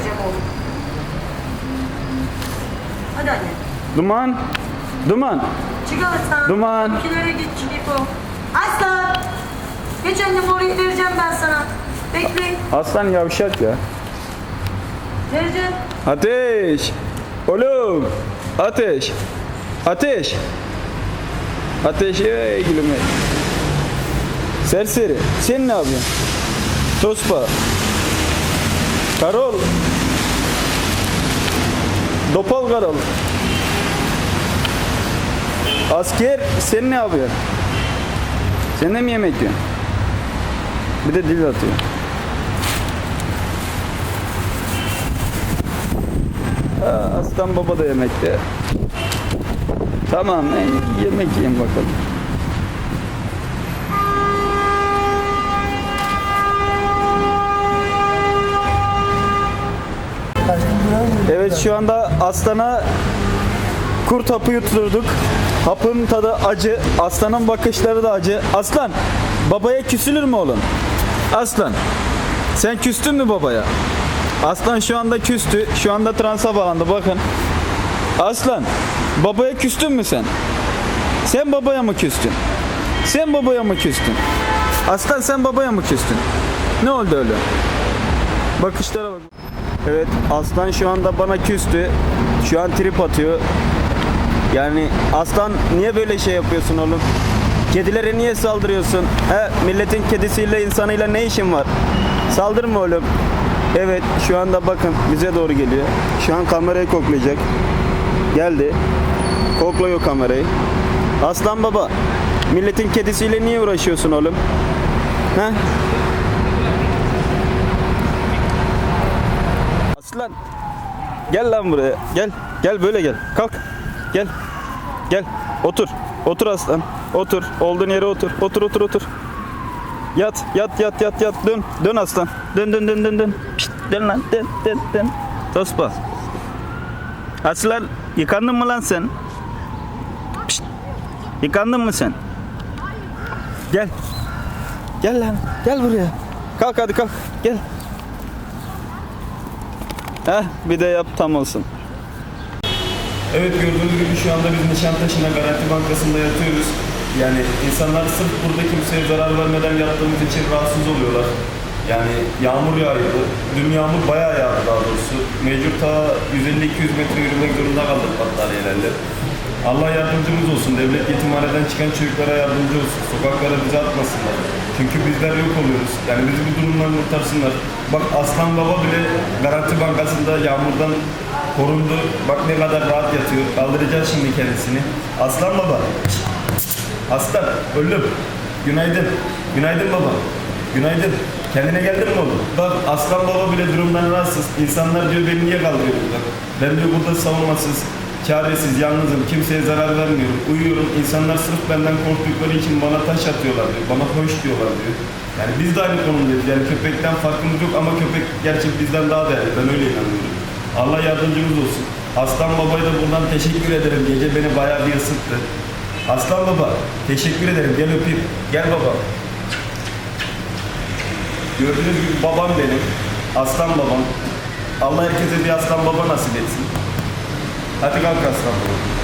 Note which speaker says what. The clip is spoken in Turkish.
Speaker 1: vereceğim oğlum. Hadi anne.
Speaker 2: Duman. Duman.
Speaker 1: Çık Aslan.
Speaker 2: Duman.
Speaker 1: İkilere git Çiliko. Aslan. Geç annem orayı vereceğim ben sana. Bekle.
Speaker 2: Aslan yavşak ya.
Speaker 1: Vereceğim.
Speaker 2: Ateş. Oğlum. Ateş. Ateş. Ateş ey gülüm. Serseri. Sen ne yapıyorsun? Tospa. Karol. Dopal Karol. Asker sen ne yapıyorsun? Sen de mi yemek yiyorsun? Bir de dil atıyor. Aa, Aslan baba da yemekte. Tamam yemek yiyin bakalım. Evet şu anda aslana kurt hapı yutturduk. Hapın tadı acı. Aslanın bakışları da acı. Aslan babaya küsülür mü oğlum? Aslan sen küstün mü babaya? Aslan şu anda küstü. Şu anda transa bağlandı bakın. Aslan babaya küstün mü sen? Sen babaya mı küstün? Sen babaya mı küstün? Aslan sen babaya mı küstün? Ne oldu öyle? Bakışlara bak. Evet Aslan şu anda bana küstü. Şu an trip atıyor. Yani Aslan niye böyle şey yapıyorsun oğlum? Kedilere niye saldırıyorsun? He milletin kedisiyle insanıyla ne işin var? Saldırma oğlum. Evet şu anda bakın bize doğru geliyor. Şu an kamerayı koklayacak. Geldi. Kokluyor kamerayı. Aslan baba milletin kedisiyle niye uğraşıyorsun oğlum? He? Aslan. Gel lan buraya. Gel. Gel böyle gel. Kalk. Gel. Gel. Otur. Otur aslan. Otur. Olduğun yere otur. Otur otur otur. Yat yat yat yat yat. Dön. Dön aslan. Dön dön dön dön dön. Pişt, dön lan. Dön dön dön. Tospa. Aslan yıkandın mı lan sen? Pişt, yıkandın mı sen? Gel. Gel lan. Gel buraya. Kalk hadi kalk. Gel. Heh bir de yap tam olsun. Evet gördüğünüz gibi şu anda biz Nişantaşı'na Garanti Bankası'nda yatıyoruz. Yani insanlar sırf burada kimseye zarar vermeden yattığımız için rahatsız oluyorlar. Yani yağmur yağıyordu. Dün yağmur bayağı yağdı daha doğrusu. Mecbur ta 150-200 metre yürümek zorunda kaldık battaniyelerle. Allah yardımcımız olsun. Devlet yetimhaneden çıkan çocuklara yardımcı olsun. Sokaklara bizi atmasınlar. Çünkü bizler yok oluyoruz. Yani bizi bu durumdan kurtarsınlar. Bak Aslan Baba bile Garanti Bankası'nda yağmurdan korundu. Bak ne kadar rahat yatıyor. Kaldıracağız şimdi kendisini. Aslan Baba. Aslan. Ölüm. Günaydın. Günaydın baba. Günaydın. Kendine geldin mi oğlum? Bak Aslan Baba bile durumdan rahatsız. İnsanlar diyor beni niye kaldırıyor burada? Ben diyor burada savunmasız, çaresiz, yalnızım. Kimseye zarar vermiyorum. Uyuyorum. İnsanlar sırf benden korktukları için bana taş atıyorlar diyor. Bana hoş diyorlar diyor. Yani biz de aynı konumdayız. Yani köpekten farkımız yok ama köpek gerçek bizden daha değerli. Ben öyle inanıyorum. Allah yardımcımız olsun. Aslan Baba'ya da buradan teşekkür ederim. Gece beni bayağı bir ısıttı. Aslan Baba, teşekkür ederim. Gel öpeyim. Gel baba. Gördüğünüz gibi babam benim. Aslan babam. Allah herkese bir aslan baba nasip etsin. Hadi kalk aslan baba.